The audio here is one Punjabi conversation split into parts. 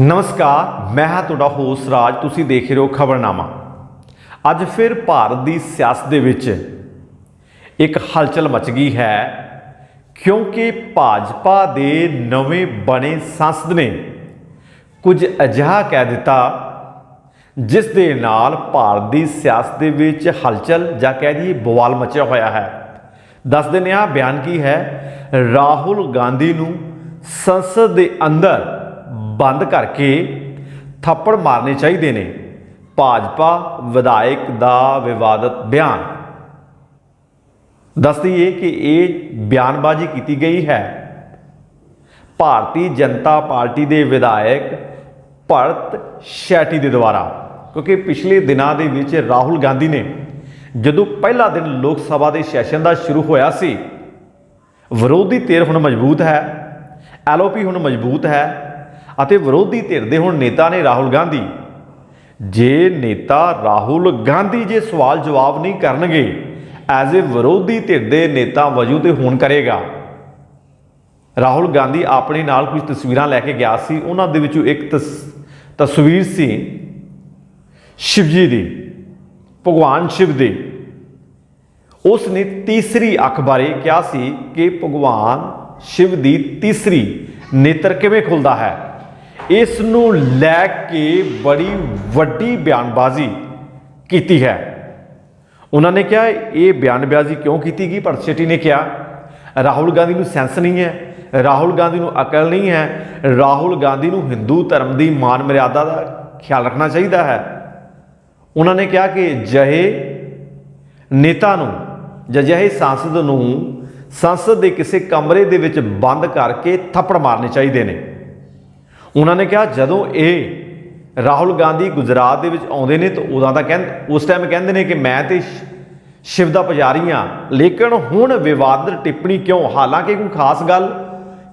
ਨਮਸਕਾਰ, ਮੈਂ ਹਾਂ ਤੁਹਾਡਾ ਹੋਸ ਰਾਜ, ਤੁਸੀਂ ਦੇਖ ਰਹੇ ਹੋ ਖਬਰਨਾਮਾ। ਅੱਜ ਫਿਰ ਭਾਰਤ ਦੀ ਸਿਆਸਤ ਦੇ ਵਿੱਚ ਇੱਕ ਹਲਚਲ ਮਚ ਗਈ ਹੈ, ਕਿਉਂਕਿ ਭਾਜਪਾ ਦੇ ਨਵੇਂ ਬਣੇ ਸੰਸਦ ਨੇ ਕੁਝ ਅਜਿਹਾ ਕਹਿ ਦਿੱਤਾ, ਜਿਸ ਦੇ ਨਾਲ ਭਾਰਤ ਦੀ ਸਿਆਸਤ ਦੇ ਵਿੱਚ ਹਲਚਲ ਜਾਂ ਕਹਿ ਦਈਏ ਬਵਾਲ ਮਚਿਆ ਹੋਇਆ ਹੈ। ਦੱਸ ਦਿੰਦੇ ਹਾਂ, ਬਿਆਨ ਕੀ ਹੈ? ਰਾਹੁਲ ਗਾਂਧੀ ਨੂੰ ਸੰਸਦ ਦੇ ਅੰਦਰ ਬੰਦ ਕਰਕੇ ਥੱਪੜ ਮਾਰਨੇ ਚਾਹੀਦੇ ਨੇ। ਭਾਜਪਾ ਵਿਧਾਇਕ ਦਾ ਵਿਵਾਦਤ ਬਿਆਨ। ਦੱਸ ਦਈਏ ਕਿ ਇਹ ਬਿਆਨਬਾਜ਼ੀ ਕੀਤੀ ਗਈ ਹੈ। ਭਾਰਤੀ ਜਨਤਾ ਪਾਰਟੀ ਦੇ ਵਿਧਾਇਕ ਭਰਤ ਸ਼ੈਟੀ ਦੇ ਦੁਆਰਾ, ਕਿਉਂਕਿ ਪਿਛਲੇ ਦਿਨਾਂ ਦੇ ਵਿੱਚ ਰਾਹੁਲ ਗਾਂਧੀ ਨੇ, ਜਦੋਂ ਪਹਿਲਾ ਦਿਨ ਲੋਕ ਸਭਾ ਦੇ ਸੈਸ਼ਨ ਦਾ ਸ਼ੁਰੂ ਹੋਇਆ ਸੀ, ਵਿਰੋਧੀ ਧਿਰ ਹੁਣ ਮਜ਼ਬੂਤ ਹੈ ਐਲਓਪੀ ਹੁਣ ਮਜ਼ਬੂਤ ਹੈ ਅਤੇ ਵਿਰੋਧੀ ਧਿਰ ਦੇ ਹੁਣ ਨੇਤਾ ਨੇ ਰਾਹੁਲ ਗਾਂਧੀ। ਜੇ ਨੇਤਾ ਰਾਹੁਲ ਗਾਂਧੀ ਜੇ ਸਵਾਲ ਜਵਾਬ ਨਹੀਂ ਕਰਨਗੇ ਐਜ਼ ਅ ਵਿਰੋਧੀ ਧਿਰ ਦੇ ਨੇਤਾ ਵਜੋਂ ਤੇ ਹੁਣ ਕਰੇਗਾ। ਰਾਹੁਲ ਗਾਂਧੀ ਆਪਣੇ ਨਾਲ ਕੁਝ ਤਸਵੀਰਾਂ ਲੈ ਕੇ ਗਿਆ ਸੀ। ਉਹਨਾਂ ਦੇ ਵਿੱਚੋਂ ਇੱਕ ਤਸ- ਤਸਵੀਰ ਸੀ ਸ਼ਿਵ ਜੀ ਦੀ, ਭਗਵਾਨ ਸ਼ਿਵ ਦੀ। ਉਸ ਨੇ ਤੀਸਰੀ ਅੱਖ ਬਾਰੇ ਕਿਹਾ ਸੀ ਕਿ ਭਗਵਾਨ ਸ਼ਿਵ ਦੀ ਤੀਸਰੀ ਨੇਤਰ ਕਿਵੇਂ ਖੁੱਲਦਾ ਹੈ? ਇਸ ਨੂੰ ਲੈ ਕੇ ਬੜੀ ਵੱਡੀ ਬਿਆਨਬਾਜ਼ੀ ਕੀਤੀ ਹੈ। ਉਹਨਾਂ ਨੇ ਕਿਹਾ, ਇਹ ਬਿਆਨਬਾਜ਼ੀ ਕਿਉਂ ਕੀਤੀ ਗਈ? ਭਰਤ ਸ਼ੈਟੀ ਨੇ ਕਿਹਾ, ਰਾਹੁਲ ਗਾਂਧੀ ਨੂੰ ਸੈਂਸ ਨਹੀਂ ਹੈ, ਰਾਹੁਲ ਗਾਂਧੀ ਨੂੰ ਅਕਲ ਨਹੀਂ ਹੈ, ਰਾਹੁਲ ਗਾਂਧੀ ਨੂੰ ਹਿੰਦੂ ਧਰਮ ਦੀ ਮਾਨ ਮਰਿਆਦਾ ਦਾ ਖਿਆਲ ਰੱਖਣਾ ਚਾਹੀਦਾ ਹੈ। ਉਹਨਾਂ ਨੇ ਕਿਹਾ ਕਿ ਜਹੇ ਨੇਤਾ ਨੂੰ ਜਾਂ ਜਿਹੇ ਸੰਸਦ ਨੂੰ ਸੰਸਦ ਦੇ ਕਿਸੇ ਕਮਰੇ ਦੇ ਵਿੱਚ ਬੰਦ ਕਰਕੇ ਥੱਪੜ ਮਾਰਨੇ ਚਾਹੀਦੇ ਨੇ। ਉਹਨਾਂ ਨੇ ਕਿਹਾ, ਜਦੋਂ ਇਹ ਰਾਹੁਲ ਗਾਂਧੀ ਗੁਜਰਾਤ ਦੇ ਵਿੱਚ ਆਉਂਦੇ ਨੇ, ਤਾਂ ਉਦੋਂ ਤਾਂ ਕਹਿੰਦੇ ਉਸ ਟਾਈਮ ਕਹਿੰਦੇ ਨੇ ਕਿ ਮੈਂ ਤੇ ਸ਼ਿਵ ਦਾ ਪੁਜਾਰੀ ਹਾਂ, ਲੇਕਿਨ ਹੁਣ ਵਿਵਾਦਤ ਟਿੱਪਣੀ ਕਿਉਂ? ਹਾਲਾਂਕਿ ਕੋਈ ਖਾਸ ਗੱਲ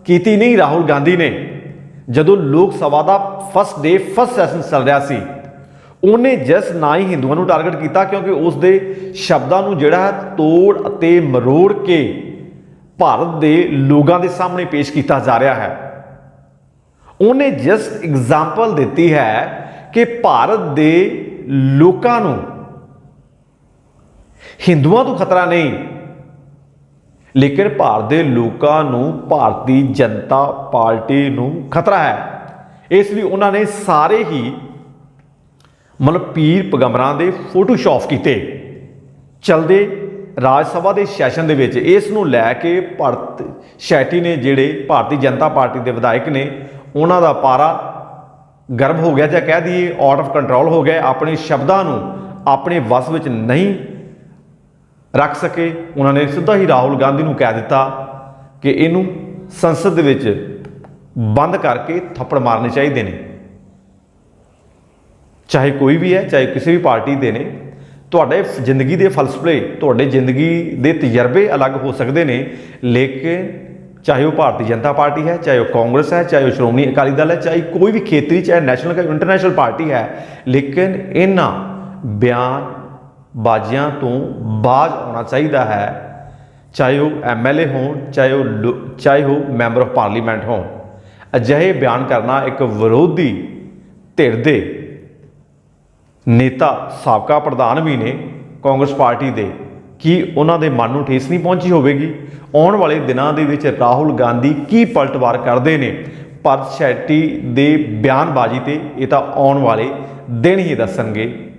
ਕੀਤੀ ਨਹੀਂ ਰਾਹੁਲ ਗਾਂਧੀ ਨੇ। ਜਦੋਂ ਲੋਕ ਸਭਾ ਦਾ ਫਸਟ ਡੇ ਫਸਟ ਸੈਸ਼ਨ ਚੱਲ ਰਿਹਾ ਸੀ, ਉਹਨੇ ਜਸ ਨਾ ਹੀ ਹਿੰਦੂਆਂ ਨੂੰ ਟਾਰਗੇਟ ਕੀਤਾ, ਕਿਉਂਕਿ ਉਸ ਦੇ ਸ਼ਬਦਾਂ ਨੂੰ ਜਿਹੜਾ ਹੈ ਤੋੜ ਅਤੇ ਮਰੋੜ ਕੇ ਭਾਰਤ ਦੇ ਲੋਕਾਂ ਦੇ ਸਾਹਮਣੇ ਪੇਸ਼ ਕੀਤਾ ਜਾ ਰਿਹਾ ਹੈ। ਉਹਨੇ ਜਸਟ ਐਗਜ਼ਾਮਪਲ ਦਿੱਤੀ ਹੈ ਕਿ ਭਾਰਤ ਦੇ ਲੋਕਾਂ ਨੂੰ, ਹਿੰਦੂਆਂ ਤੋਂ ਖਤਰਾ ਨਹੀਂ, ਲੇਕਿਨ ਭਾਰਤ ਦੇ ਲੋਕਾਂ ਨੂੰ ਭਾਰਤੀ ਜਨਤਾ ਪਾਰਟੀ ਨੂੰ ਖਤਰਾ ਹੈ। ਇਸ ਲਈ ਉਹਨਾਂ ਨੇ ਸਾਰੇ ਹੀ ਮਤਲਬ ਪੀਰ ਪਗੰਬਰਾਂ ਦੇ ਫੋਟੋਸ਼ਾਪ ਕੀਤੇ। ਚਲਦੇ ਰਾਜ ਸਭਾ ਦੇ ਸੈਸ਼ਨ ਦੇ ਵਿੱਚ ਇਸ ਨੂੰ ਲੈ ਕੇ ਭਰਤ ਸ਼ੈਟੀ ਨੇ ਜਿਹੜੇ ਭਾਰਤੀ ਜਨਤਾ ਪਾਰਟੀ ਦੇ ਵਿਧਾਇਕ ਨੇ ਉਹਨਾਂ ਦਾ ਪਾਰਾ ਗਰਭ ਹੋ ਗਿਆ ਜਾਂ ਕਹਿ ਦਈਏ ਆਊਟ ਆਫ ਕੰਟਰੋਲ ਹੋ ਗਿਆ, ਆਪਣੇ ਸ਼ਬਦਾਂ ਨੂੰ ਆਪਣੇ ਵਸ ਵਿੱਚ ਨਹੀਂ ਰੱਖ ਸਕੇ। ਉਹਨਾਂ ਨੇ ਸਿੱਧਾ ਹੀ ਰਾਹੁਲ ਗਾਂਧੀ ਨੂੰ ਕਹਿ ਦਿੱਤਾ ਕਿ ਇਹਨੂੰ ਸੰਸਦ ਦੇ ਵਿੱਚ ਬੰਦ ਕਰਕੇ ਥੱਪੜ ਮਾਰਨੇ ਚਾਹੀਦੇ ਨੇ। ਚਾਹੇ ਕੋਈ ਵੀ ਹੈ, ਚਾਹੇ ਕਿਸੇ ਵੀ ਪਾਰਟੀ ਦੇ ਨੇ, ਤੁਹਾਡੇ ਜ਼ਿੰਦਗੀ ਦੇ ਫਲਸਫੇ, ਤੁਹਾਡੇ ਜ਼ਿੰਦਗੀ ਦੇ ਤਜਰਬੇ ਅਲੱਗ ਹੋ ਸਕਦੇ ਨੇ, ਲੇਕਿਨ ਚਾਹੇ ਉਹ ਭਾਰਤੀ ਜਨਤਾ ਪਾਰਟੀ ਹੈ, ਚਾਹੇ ਉਹ ਕਾਂਗਰਸ ਹੈ, ਚਾਹੇ ਉਹ ਸ਼੍ਰੋਮਣੀ ਅਕਾਲੀ ਦਲ ਹੈ, ਚਾਹੇ ਕੋਈ ਵੀ ਖੇਤਰੀ ਚਾਹੇ ਨੈਸ਼ਨਲ ਚਾਹੇ ਇੰਟਰਨੈਸ਼ਨਲ ਪਾਰਟੀ ਹੈ, ਲੇਕਿਨ ਇਹਨਾਂ ਬਿਆਨ ਬਾਜ਼ੀਆਂ ਤੋਂ ਬਾਜ਼ ਆਉਣਾ ਚਾਹੀਦਾ ਹੈ, ਚਾਹੇ ਉਹ ਐਮਐਲਏ ਹੋਣ, ਚਾਹੇ ਉਹ ਲੋ- ਚਾਹੇ ਉਹ ਮੈਂਬਰ ਆਫ ਪਾਰਲੀਮੈਂਟ ਹੋਣ। ਅਜਿਹੇ ਬਿਆਨ ਕਰਨਾ ਇੱਕ ਵਿਰੋਧੀ ਧਿਰ ਦੇ ਨੇਤਾ ਸਾਬਕਾ ਪ੍ਰਧਾਨ ਵੀ ਨੇ ਕਾਂਗਰਸ ਪਾਰਟੀ ਦੇ। ਕੀ ਉਹਨਾਂ ਦੇ ਮਨ ਨੂੰ ਠੇਸ ਨਹੀਂ ਪਹੁੰਚੀ ਹੋਵੇਗੀ? ਆਉਣ ਵਾਲੇ ਦਿਨਾਂ ਦੇ ਵਿੱਚ ਰਾਹੁਲ ਗਾਂਧੀ ਕੀ ਪਲਟਵਾਰ ਕਰਦੇ ਨੇ? ਭਰਤ ਸ਼ੈਟੀ ਦੇ ਬਿਆਨਬਾਜ਼ੀ ਤੇ ਇਹ ਤਾਂ ਆਉਣ ਵਾਲੇ ਦਿਨ ਹੀ ਦੱਸਣਗੇ।